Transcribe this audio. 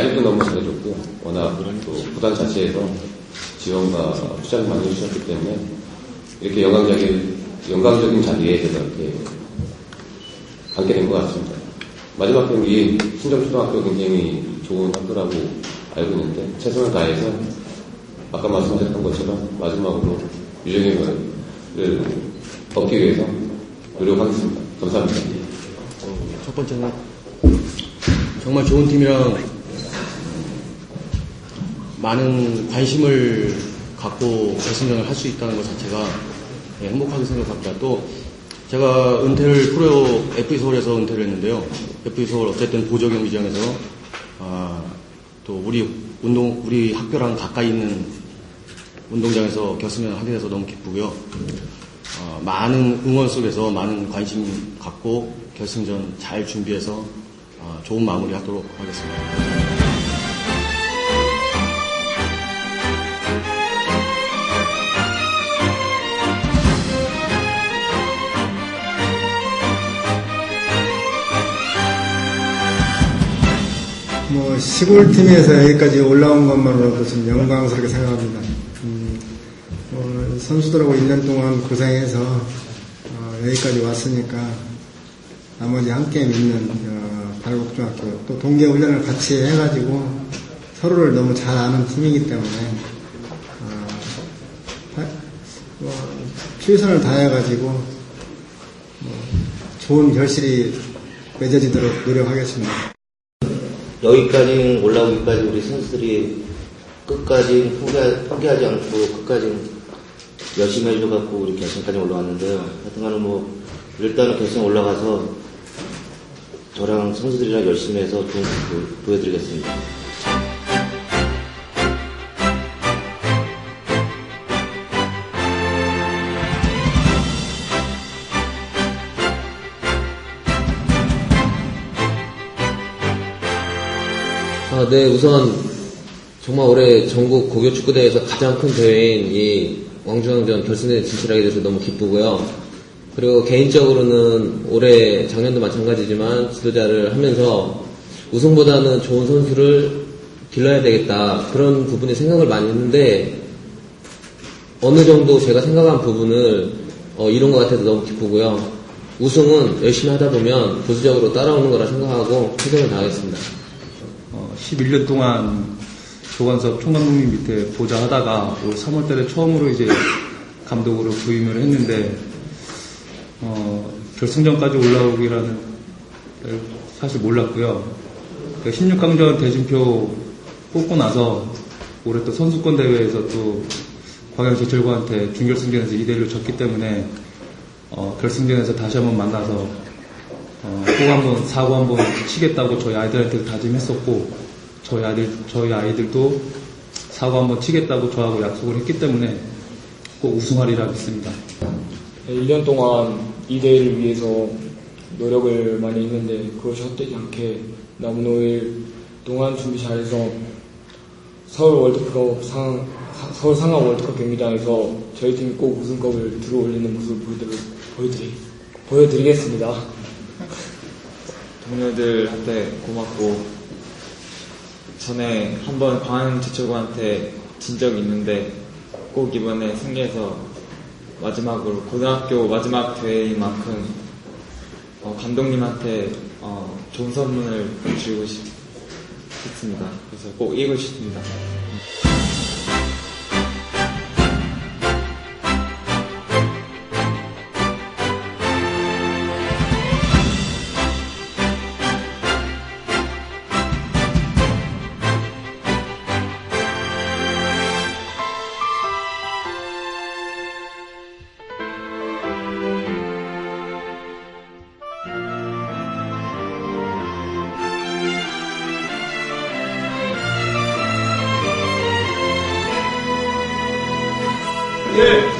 아이들도 너무 잘해줬고요. 워낙 또 구단 자체에서 지원과 투자를 많이 해주셨기 때문에 이렇게 영광적인, 영광적인 자리에 제가 이렇게 앉게 된 것 같습니다. 마지막 경기 신정초등학교 굉장히 좋은 학교라고 알고 있는데 최선을 다해서 아까 말씀하셨던 것처럼 마지막으로 유정의 을 얻기 위해서 노력하겠습니다. 감사합니다. 첫 번째는 정말 좋은 팀이랑 많은 관심을 갖고 결승전을 할 수 있다는 것 자체가 예, 행복하게 생각합니다. 또 제가 은퇴를 프로 FE 서울에서 은퇴를 했는데요. FE 서울 어쨌든 보조 경기장에서 아, 또 우리 운동 우리 학교랑 가까이 있는 운동장에서 결승전을 하게 돼서 너무 기쁘고요. 어, 많은 응원 속에서 많은 관심 갖고 결승전 잘 준비해서 어, 좋은 마무리 하도록 하겠습니다. 뭐 시골 팀에서 여기까지 올라온 것만으로도 좀 영광스럽게 생각합니다. 음, 뭐 선수들하고 1년 동안 고생해서 어, 여기까지 왔으니까 나머지 함께 믿는 어, 발곡중학교 또 동계 훈련을 같이 해가지고 서로를 너무 잘 아는 팀이기 때문에 어, 하- 뭐, 최선을 다해가지고 뭐, 좋은 결실이 맺어지도록 노력하겠습니다. 여기까지 올라오기까지 우리 선수들이 끝까지 포기, 포기 하지 않고 끝까지 열심히 해줘갖고 우리 결승까지 올라왔는데요. 하여튼간에 뭐 일단은 결승 올라가서 저랑 선수들이랑 열심히 해서 좋은 모습 보여드리겠습니다. 아, 네, 우선 정말 올해 전국 고교 축구대회에서 가장 큰 대회인 이 왕중왕전 결승대에 진출하게 돼서 너무 기쁘고요. 그리고 개인적으로는 올해 작년도 마찬가지지만 지도자를 하면서 우승보다는 좋은 선수를 길러야 되겠다 그런 부분에 생각을 많이 했는데 어느 정도 제가 생각한 부분을 어, 이룬 것 같아서 너무 기쁘고요. 우승은 열심히 하다 보면 부수적으로 따라오는 거라 생각하고 최선을 다하겠습니다. 어, 11년 동안 조관섭 총감독님 밑에 보좌 하다가 올 3월 달에 처음으로 이제 감독으로 부임을 했는데, 어, 결승전까지 올라오기라는 걸 사실 몰랐고요. 16강전 대진표 뽑고 나서 올해 또 선수권 대회에서 또 광양제철고한테 준결승전에서 2대1로 졌기 때문에 어, 결승전에서 다시 한번 만나서 어, 꼭 한번 사고 한번 치겠다고 저희 아이들한테 다짐했었고 저희 아이들 저희 아이들도 사고 한번 치겠다고 저하고 약속을 했기 때문에 꼭 우승하리라 믿습니다. 1년 동안 2대1을 위해서 노력을 많이 했는데 그것이 헛되지 않게 남은 5일 동안 준비 잘해서 서울 월드컵 상, 사- 서울 상암 월드컵 경기장에서 저희 팀이 꼭 우승컵을 들어 올리는 모습을 보여드리, 보여드리, 보여드리겠습니다. 동료들한테 고맙고 전에 한번 광안 제철고한테 진 적이 있는데 꼭 이번에 승리해서 마지막으로 고등학교 마지막 대회인 만큼 어, 감독님한테 어, 좋은 선물을 주고 싶, 싶습니다. 그래서 꼭 이기고 싶습니다. 네.